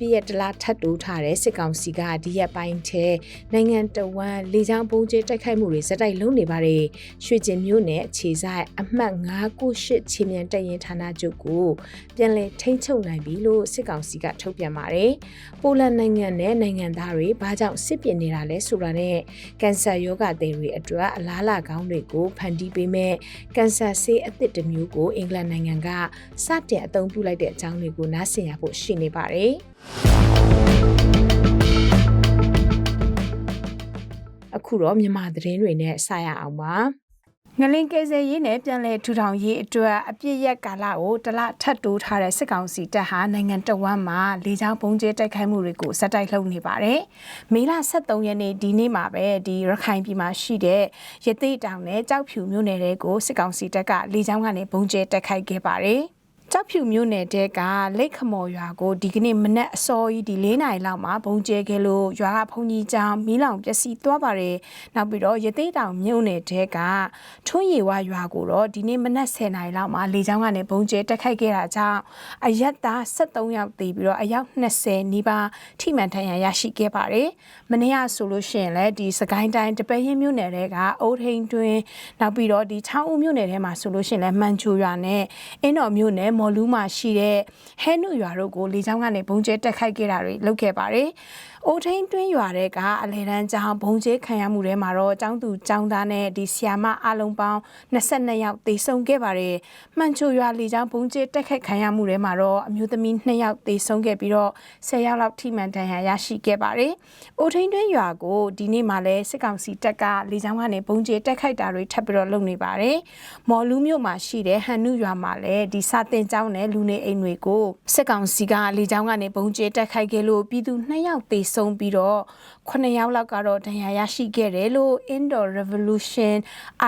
ပြည့်ရဲ့တလားထပ်တိုးထားတဲ့စစ်ကောင်စီကဒီရက်ပိုင်းထဲနိုင်ငံတော်ဝန်လေကြောင်းပုံကျဲတိုက်ခိုက်မှုတွေဇက်တိုက်လုပ်နေပါတယ်ရွှေကျင်မြို့နယ်အခြေဆိုင်အမှတ်998ချင်းမြန်တပ်ရင်ဌာနချုပ်ကိုပြန်လည်ထိန်းချုပ်နိုင်ပြီလို့စစ်ကောင်စီကထုတ်ပြန်ပါတယ်ပိုလန်နိုင်ငံနဲ့နိုင်ငံသားတွေဘာကြောင့်စစ်ပင်နေတာလဲဆိုတာနဲ့ကင်ဆာရောဂါတွေအတွက်အလားလာကောင်းတွေကိုဖန်တီးပေးမဲ့ကင်ဆာဆေးအသစ်တစ်မျိုးကိုအင်္ဂလန်နိုင်ငံကစတင်အသုံးပြုလိုက်တဲ့အကြောင်းတွေကိုနားဆင်ရဖို့ရှိနေပါတယ်အခုတော့မြန်မာသတင်းတွေနဲ့စရအောင်ပါငလင်ကဲဆယ်ရေးနဲ့ပြန်လည်ထူထောင်ရေးအတွက်အပြည့်ရက်ကာလကိုတလထပ်တိုးထားတဲ့စစ်ကောင်စီတပ်ဟာနိုင်ငံတော်ဝန်မှာလေကြောင်းပုံကျဲတိုက်ခိုက်မှုတွေကိုစက်တိုက်လှုပ်နေပါတယ်။မေလ23ရက်နေ့ဒီနေ့မှာပဲဒီရခိုင်ပြည်မှာရှိတဲ့ရသေးတောင်နဲ့ကြောက်ဖြူမြို့နယ်တွေကိုစစ်ကောင်စီတပ်ကလေကြောင်းကနေပုံကျဲတိုက်ခိုက်ခဲ့ပါတယ်။ ကြောက်ဖြူမြို့နယ်တဲကလိတ်ခမော်ရွာကိုဒီကနေ့မနက်အစောကြီးဒီ၄နာရီလောက်မှာဘုံကျဲခဲ့လို့ရွာကဘုံကြီးကျောင်းမီးလောင်ပျက်စီးသွားပါတယ်။နောက်ပြီးတော့ရသေးတောင်မြို့နယ်တဲကထွန်းရီဝရွာကိုတော့ဒီနေ့မနက်10နာရီလောက်မှာလေကြောင်းကနေဘုံကျဲတက်ခိုက်ခဲ့တာကြောင့်အရက်သား73ယောက်သေပြီးတော့အယောက်20နီးပါးထိမှန်ထဏ်ရာရရှိခဲ့ပါတယ်။မနေ့ကဆိုလို့ရှိရင်လည်းဒီစကိုင်းတိုင်းတပည့်ရင်မြို့နယ်တဲကအိုးထိန်တွင်နောက်ပြီးတော့ဒီချောင်းဦးမြို့နယ်ထဲမှာဆိုလို့ရှိရင်လည်းမှန်ချူရွာနဲ့အင်းတော်မြို့နယ်မော်လူးမှာရှိတဲ့ဟဲနုရွာတို့ကိုလေကြောင်းကနေဘုံကျဲတက်ခိုက်ခဲ့တာတွေလုပ်ခဲ့ပါတယ်။ အိုထိန်တွင်းရွာတဲ့ကအလဲတန်းကျောင်းဘုံကျဲခံရမှုထဲမှာတော့ကျောင်းသူကျောင်းသားနဲ့ဒီဆီယာမအလုံးပေါင်း22ယောက်သေဆုံးခဲ့ပါတယ်။မှန်ချိုရွာလေကြောင်းဘုံကျဲတက်ခတ်ခံရမှုထဲမှာတော့အမျိုးသမီး2ယောက်သေဆုံးခဲ့ပြီးတော့10ယောက်လောက်ထိမှန်ဒဏ်ရာရရှိခဲ့ပါတယ်။အိုထိန်တွင်းရွာကိုဒီနေ့မှလည်းစစ်ကောင်စီတပ်ကလေကြောင်းကနေဘုံကျဲတက်ခိုက်တာတွေထပ်ပြီးတော့လုပ်နေပါတယ်။မော်လူးမြို့မှာရှိတဲ့ဟန်နုရွာမှာလည်းဒီစာတင်ကျောင်းနဲ့လူနေအိမ်တွေကိုစစ်ကောင်စီကလေကြောင်းကနေဘုံကျဲတက်ခိုက်ခဲ့လို့ပြည်သူ2ယောက်သေဆုံးပြီးတော့ 9ယောက်လောက်ကတော့ဒဏ်ရာရရှိခဲ့တယ်လို့ Indo Revolution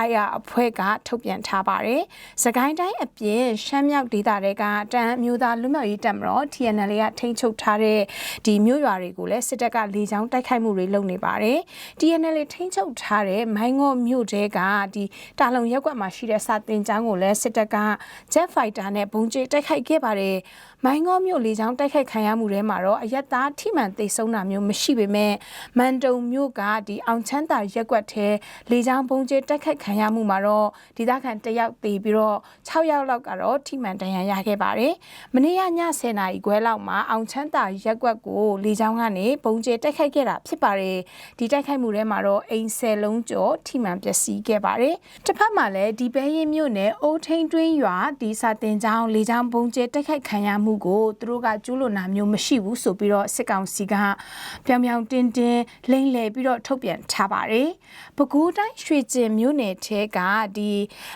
IR အဖွဲ့ကထုတ်ပြန်ထားပါတယ်။စကိုင်းတိုင်းအပြင်ရှမ်းမြောက်ဒေသတွေကတန်မျိုးသားလူမျိုးရေးတပ်မတော် TNL ကထိန်းချုပ်ထားတဲ့ဒီမြို့ရွာတွေကိုလည်းစစ်တပ်ကလေကြောင်းတိုက်ခိုက်မှုတွေလုပ်နေပါတယ်။ TNL ထိန်းချုပ်ထားတဲ့မိုင်းငေါမြို့တဲကဒီတာလုံရက်ကွက်မှာရှိတဲ့စာတင်ကျောင်းကိုလည်းစစ်တပ်က Jet Fighter နဲ့ဘုံကျဲတိုက်ခိုက်ခဲ့ပါတယ်။မိုင်းငေါမြို့လေကြောင်းတိုက်ခိုက်ခံရမှုထဲမှာတော့အယက်သားထိမှန်သိဆုံးတာမျိုးမရှိပေမဲ့မန်တုံမြို့ကဒီအောင်ချမ်းသာရက်ကွက်ထဲလေကြောင်းပုံကျဲတိုက်ခိုက်ခံရမှုမှာတော့ဒေသခံတယောက်သေပြီးတော့6ယောက်လောက်ကတော့ထိမှန်ဒဏ်ရာရခဲ့ပါတယ်။မနေ့ကည10နာရီခွဲလောက်မှာအောင်ချမ်းသာရက်ကွက်ကိုလေကြောင်းကနေပုံကျဲတိုက်ခိုက်ခဲ့တာဖြစ်ပါတယ်။ဒီတိုက်ခိုက်မှုထဲမှာတော့အိမ်ဆယ်လုံးကျော်ထိမှန်ပျက်စီးခဲ့ပါတယ်။တစ်ဖက်မှာလည်းဒီပဲရင်မြို့နယ်အိုးထိန်တွင်းရွာဒီစာတင်ကျောင်းလေကြောင်းပုံကျဲတိုက်ခိုက်ခံရမှုကိုသူတို့ကကျူးလွန်တာမျိုးမရှိဘူးဆိုပြီးတော့စစ်ကောင်စီကပြောင်ပြောင်တင်းတင်းလိမ့်လေပြီးတော့ထုတ်ပြန်ထားပါတယ်။ပဲခူးတိုင်းရွှေကျင်မြို့နယ်ထဲကဒီ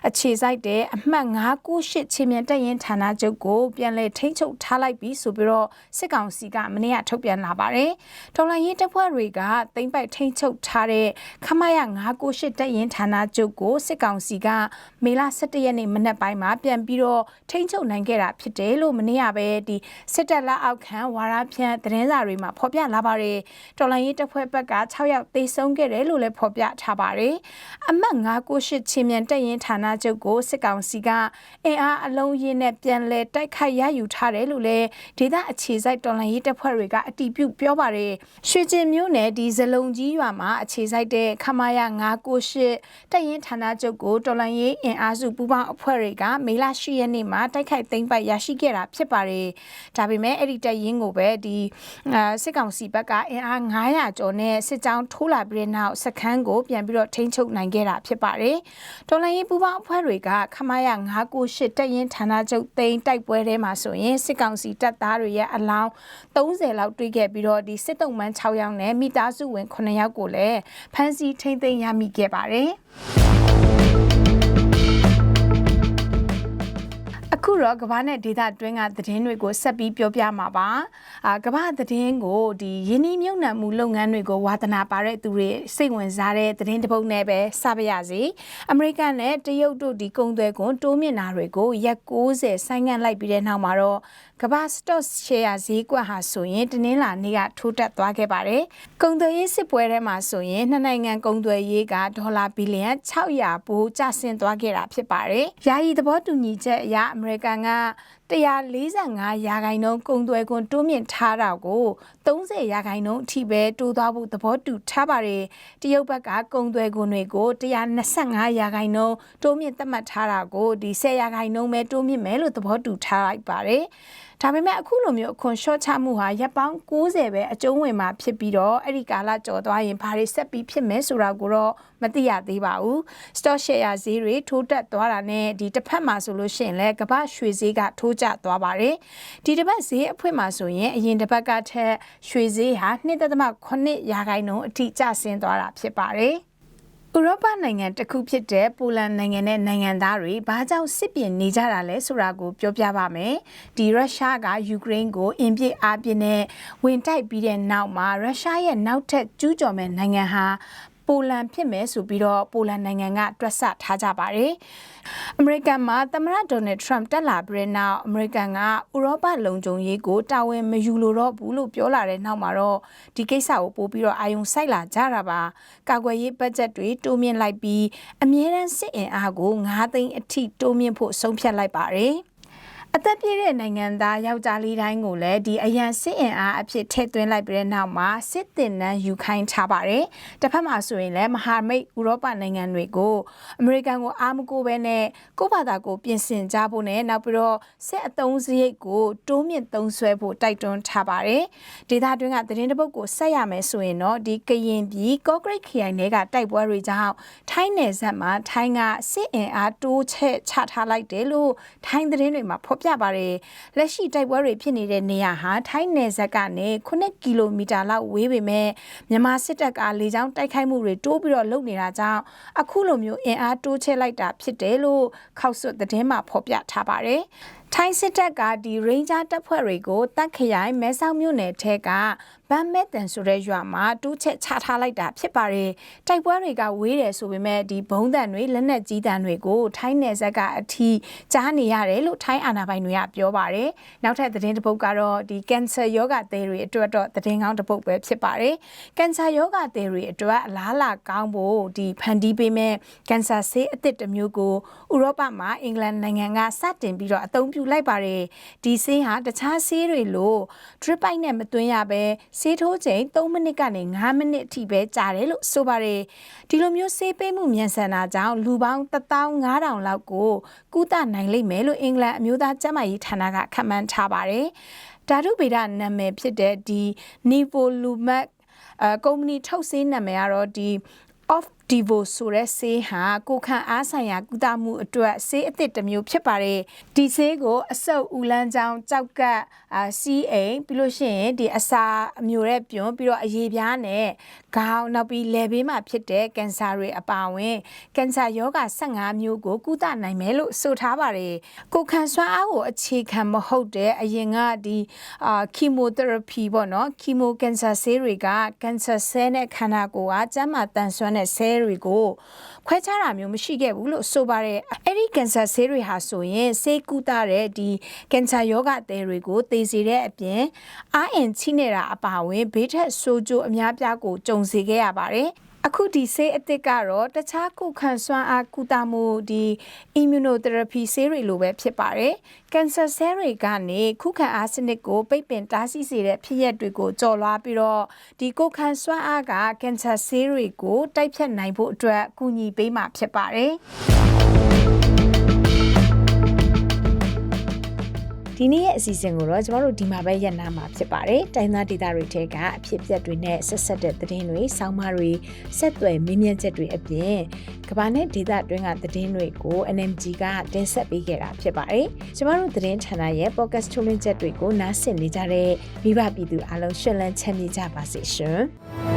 အခြေစိုက်တဲ့အမှတ်998ချင်းမြန်တက်ရင်ဌာနချုပ်ကိုပြန်လည်ထိန်းချုပ်ထားလိုက်ပြီးဆိုပြီးတော့စစ်ကောင်စီကမနေ့ကထုတ်ပြန်လာပါတယ်။တော်လိုင်းရေးတပ်ဖွဲ့တွေကတိမ့်ပိုက်ထိန်းချုပ်ထားတဲ့ခမရ998တက်ရင်ဌာနချုပ်ကိုစစ်ကောင်စီကမေလ17ရက်နေ့မနက်ပိုင်းမှာပြန်ပြီးတော့ထိန်းချုပ်နိုင်ခဲ့တာဖြစ်တယ်လို့မနေ့ကပဲဒီစစ်တပ်လက်အောက်ခံဝါရဖြန့်သတင်းစာတွေမှာဖော်ပြလာပါတယ်တော်လိုင်းရေးတပ်ဖွဲ့ဘက်က6ယောက်သေဆုံးခဲ့တယ်လို့လည်းဖော်ပြထားပါတယ်အမှတ်998ချင်းမြန်တပ်ရင်ဌာနချုပ်ကိုစစ်ကောင်စီကအင်အားအလုံးရင်းနဲ့ပြန်လည်တိုက်ခိုက်ရယူထားတယ်လို့လည်းဒေသအခြေစိုက်တော်လိုင်းရေးတပ်ဖွဲ့တွေကအတည်ပြုပြောပါတယ်ရွှေကျင်မြို့နယ်ဒီဇလုံကြီးရွာမှာအခြေစိုက်တဲ့ခမာယ998တပ်ရင်ဌာနချုပ်ကိုတော်လိုင်းရေးအင်အားစုပူးပေါင်းအဖွဲ့တွေကမေလ10ရက်နေ့မှာတိုက်ခိုက်သိမ်းပိုက်ရရှိခဲ့တာဖြစ်ပါတယ်ဒါပေမဲ့အဲ့ဒီတက်ရင်ကိုပဲဒီစစ်ကောင်စီဘက်ကအင်အား900ကျော်နဲ့စစ်ကြောင်းထိုးလာပြီးတဲ့နောက်စခန်းကိုပြန်ပြီးတော့ထိန်းချုပ်နိုင်ခဲ့တာဖြစ်ပါတယ်။တော်လိုင်းရေးပူးပေါင်းအဖွဲ့တွေကခမာယ998တက်ရင်ဌာနချုပ်သိမ်းတိုက်ပွဲထဲမှာဆိုရင်စစ်ကောင်စီတပ်သားတွေရဲ့အလောင်း30လောက်တွေ့ခဲ့ပြီးတော့ဒီစစ်တုံးမှန်း6ယောက်နဲ့မိသားစုဝင်9ယောက်ကိုလည်းဖမ်းဆီးထိန်းသိမ်းရမိခဲ့ပါတယ်။ တော့ကမ္ဘာနဲ့ဒေသတွင်းကသတင်းတွေကိုဆက်ပြီးပြောပြမှာပါအာကမ္ဘာသတင်းကိုဒီယင်းနှမြုံနှံမှုလုပ်ငန်းတွေကိုဝါသနာပါတဲ့သူတွေစိတ်ဝင်စားတဲ့သတင်းတစ်ပုဒ်နဲ့ပဲစပါရစေအမေရိကန်နဲ့တရုတ်တို့ဒီကုန်သွယ်ခွန်တိုးမြင့်တာတွေကိုရက်60ဆိုင်းငံ့လိုက်ပြီးတဲ့နောက်မှာတော့ကမ္ဘာ stock share ဈေးကွက်ဟာဆိုရင်တင်းနှင်းလာနေ့ကထိုးတက်သွားခဲ့ပါတယ်။ကုန်သွယ်ရေးစစ်ပွဲထဲမှာဆိုရင်နှစ်နိုင်ငံကုန်သွယ်ရေးကဒေါ်လာဘီလီယံ600ပိုးကျဆင်းသွားခဲ့တာဖြစ်ပါတယ်။ယာယီသဘောတူညီချက်အရအမေရိကန်က145ရာခိုင်နှုန်းကုန်သွယ်ခွန်တိုးမြင့်ထားတာကို30ရာခိုင်နှုန်းအထိပဲတိုးသွားဖို့သဘောတူထားပါတယ်။တရုတ်ဘက်ကကုန်သွယ်ခွန်တွေကို125ရာခိုင်နှုန်းတိုးမြင့်သတ်မှတ်ထားတာကိုဒီ10ရာခိုင်နှုန်းပဲတိုးမြင့်မယ်လို့သဘောတူထားလိုက်ပါတယ်။ဒါပေမဲ့အခုလိုမျိုးအခွန်လျှော့ချမှုဟာရပ်ပေါင်း60ပဲအကျုံးဝင်မှာဖြစ်ပြီးတော့အဲ့ဒီကာလကျော်သွားရင်ဘာတွေဆက်ပြီးဖြစ်မယ်ဆိုတာကိုတော့မသိရသေးပါဘူး stock share ဈေးတွေထိုးတက်သွားတာနဲ့ဒီတစ်ဖက်မှာဆိုလို့ရှိရင်လည်းကမ္ဘာရွှေဈေးကထိုးကျသွားပါတယ်ဒီတစ်ပတ်ဈေးအဖွင့်မှာဆိုရင်အရင်တစ်ပတ်ကထက်ရွှေဈေးဟာ2.8ရာခိုင်နှုန်းအထိကျဆင်းသွားတာဖြစ်ပါတယ်ဥရောပနိုင်ငံတစ်ခုဖြစ်တဲ့ပိုလန်နိုင်ငံနဲ့နိုင်ငံသားတွေဘာကြောင့်စစ်ပြင်နေကြတာလဲဆိုတာကိုပြောပြပါမယ်။ဒီရုရှားကယူကရိန်းကိုအင်ပြစ်အားပြင်းနဲ့ဝင်တိုက်ပြီးတဲ့နောက်မှာရုရှားရဲ့နောက်ထပ်ကျူးကျော်မဲ့နိုင်ငံဟာ ပိုလန်ဖြစ်မယ်ဆိုပြီးတော့ပိုလန်နိုင်ငံကတွက်ဆထားကြပါတယ်။အမေရိကန်မှာသမ္မတဒေါ်နယ်ထရမ့်တက်လာပြီးနောက်အမေရိကန်ကဥရောပလုံခြုံရေးကိုတာဝန်မယူလိုတော့ဘူးလို့ပြောလာတဲ့နောက်မှာတော့ဒီကိစ္စကိုပို့ပြီးတော့အာယုံစိုက်လာကြတာပါ။ကာကွယ်ရေးဘတ်ဂျက်တွေတိုးမြင့်လိုက်ပြီးအမြဲတမ်းစစ်အင်အားကို9သိန်းအထိတိုးမြင့်ဖို့ဆုံးဖြတ်လိုက်ပါတယ်။ အသက်ပြည့်တဲ့နိုင်ငံသားယောက်ျားလေးတိုင်းကိုလည်းဒီအရန်စစ်အင်အားအဖြစ်ထည့်သွင်းလိုက်ပြီးတဲ့နောက်မှာစစ်တင်နန်းယူခိုင်းထားပါတယ်။တစ်ဖက်မှာဆိုရင်လည်းမဟာမိတ်ဥရောပနိုင်ငံတွေကိုအမေရိကန်ကိုအားမကိုပဲနဲ့ကိုယ့်ဘာသာကိုပြင်ဆင်ကြဖို့နဲ့နောက်ပြီးတော့စစ်အုံစရိတ်ကိုတိုးမြင့်သုံးစွဲဖို့တိုက်တွန်းထားပါတယ်။ဒေသတွင်းကသတင်းတပုတ်ကိုဆက်ရမယ်ဆိုရင်တော့ဒီကရင်ပြည်ကော့ဂရိတ်ခရိုင်တွေကတိုက်ပွဲတွေကြောင့်ထိုင်းနယ်စပ်မှာထိုင်းကစစ်အင်အားတိုးချဲ့ချထားလိုက်တယ်လို့ထိုင်းသတင်းတွေမှာဖော်ပြပြပါတယ်။လက်ရှိတိုက်ပွဲတွေဖြစ်နေတဲ့နေရာဟာထိုင်းနယ်စပ်ကနေ9ကီလိုမီတာလောက်ဝေးပေမဲ့မြန်မာစစ်တပ်ကလေကြောင်းတိုက်ခိုက်မှုတွေတိုးပြီးတော့လုပ်နေတာကြောင့်အခုလိုမျိုးအင်အားတိုးချဲ့လိုက်တာဖြစ်တယ်လို့ခောက်ဆွတ်သတင်းမှာဖော်ပြထားပါတယ်။ ထိုင်းစစ်တပ်ကဒီရိန်းဂျာတပ်ဖွဲ့တွေကိုတပ်ခရိုင်မဲဆောက်မြို့နယ်ထဲကဗန်မဲတန်ဆိုတဲ့ရွာမှာတူးချက်ချထားလိုက်တာဖြစ်ပါတယ်။တိုက်ပွဲတွေကဝေးတယ်ဆိုပေမဲ့ဒီဘုံတန်တွေလက်နက်ကြီးတန်တွေကိုထိုင်းနယ်စပ်ကအထိကြားနေရတယ်လို့ထိုင်းအာဏာပိုင်တွေကပြောပါတယ်။နောက်ထပ်သတင်းတစ်ပုဒ်ကတော့ဒီကင်ဆာယောဂသည်တွေအတွက်တော့သတင်းကောင်းတစ်ပုဒ်ပဲဖြစ်ပါတယ်။ကင်ဆာယောဂသည်တွေအတွက်အလားအလာကောင်းဖို့ဒီဖန်တီးပေးမဲ့ကင်ဆာဆေးအသစ်တစ်မျိုးကိုဥရောပမှာအင်္ဂလန်နိုင်ငံကစတင်ပြီးတော့အသုံးပြုလိုက်ပါတယ်ဒီဆေးဟာတခြားဆေးတွေလို drip ပိုက်နဲ့မသွင်းရပဲဆေးထိုးချိန်3မိနစ်ကနေ5မိနစ်အထိပဲကြာတယ်လို့ဆိုပါတယ်ဒီလိုမျိုးဆေးပေးမှုမြန်ဆန်တာကြောင့်လူပေါင်း15000လောက်ကိုကုသနိုင်လိမ့်မယ်လို့အင်္ဂလန်အမျိုးသားကျန်းမာရေးဌာနကခန့်မှန်းထားပါတယ်ဓာတုဗေဒနာမည်ဖြစ်တဲ့ဒီ Nivolumab အဲကုမ္ပဏီထုတ်ဆေးနာမည်ကတော့ဒီ off divo ဆိုတဲ့ဆေးဟာကိုခံအားဆိုင်ရာကုသမှုအတွက်ဆေးအသစ်တစ်မျိုးဖြစ်ပါတယ်ဒီဆေးကိုအဆုပ်ဦးလန်းချောင်းကြောက်ကပ်အာစီးအိမ်ပြီးလို့ရှိရင်ဒီအစာအမျိုးရဲ့ပြွန်းပြီးတော့အရေပြားနဲ့ ခေါင်းနောက်ပြီးလယ်ဘေးမှာဖြစ်တဲ့ကင်ဆာတွေအပါအဝင်ကင်ဆာရောဂါ15မျိုးကိုကုသနိုင်မယ်လို့ဆိုထားပါတယ်ကိုခံစွမ်းအားကိုအခြေခံမဟုတ်တဲ့အရင်ကဒီအာကီမိုသေရပီပေါ့နော်ကီမိုကင်ဆာဆေးတွေကကင်ဆာဆဲနဲ့ခန္ဓာကိုယ်ကကျန်းမာတန်ဆွမ်းတဲ့ဆဲတွေကိုခွဲခြားတာမျိုးမရှိခဲ့ဘူးလို့ဆိုပါတယ်အဲ့ဒီကင်ဆာဆေးတွေဟာဆိုရင်ဆေးကုသတဲ့ဒီကင်ဆာယောဂအသေးတွေကိုသေစေတဲ့အပြင်အာအင်ချိနေတာအပါအဝင်ဘေးထက်ဆိုးကျိုးအများပြားကိုကြုံစေခဲ့ရပါတယ်အခုဒီဆေးအသစ်ကတော့တခြားကုခံစွမ်းအားကုသမှုဒီ immunotherapy ဆေးတွေလိုပဲဖြစ်ပါတယ်။ကင်ဆာဆဲတွေကနေခုခံအားစနစ်ကိုပိတ်ပင်တားဆီးစေတဲ့ဖြစ်ရပ်တွေကိုကြော်လွှားပြီးတော့ဒီကုခံစွမ်းအားကကင်ဆာဆေးတွေကိုတိုက်ဖြတ်နိုင်ဖို့အတွက်ကူညီပေးမှာဖြစ်ပါတယ်။ ဒီနေ့ရဲ့အစီအစဉ်ကိုတော့ကျမတို့ဒီမှာပဲရပ်နာမှာဖြစ်ပါတယ်။တိုင်းသားဒေသတွေထဲကအဖြစ်အပျက်တွေနဲ့ဆက်ဆက်တဲ့သတင်းတွေ၊ဆောင်းပါးတွေ၊ဆက်သွယ်မင်းမြတ်ချက်တွေအပြင်ကမ္ဘာနဲ့ဒေသတွင်းကသတင်းတွေကို NMG ကတင်ဆက်ပေးခဲ့တာဖြစ်ပါတယ်။ကျမတို့သတင်းဌာနရဲ့ podcast ထုတ်လွှင့်ချက်တွေကိုနားဆင်နေကြတဲ့မိဘပြည်သူအားလုံးရှင်းလန်းချမ်းမြေ့ကြပါစေရှင်။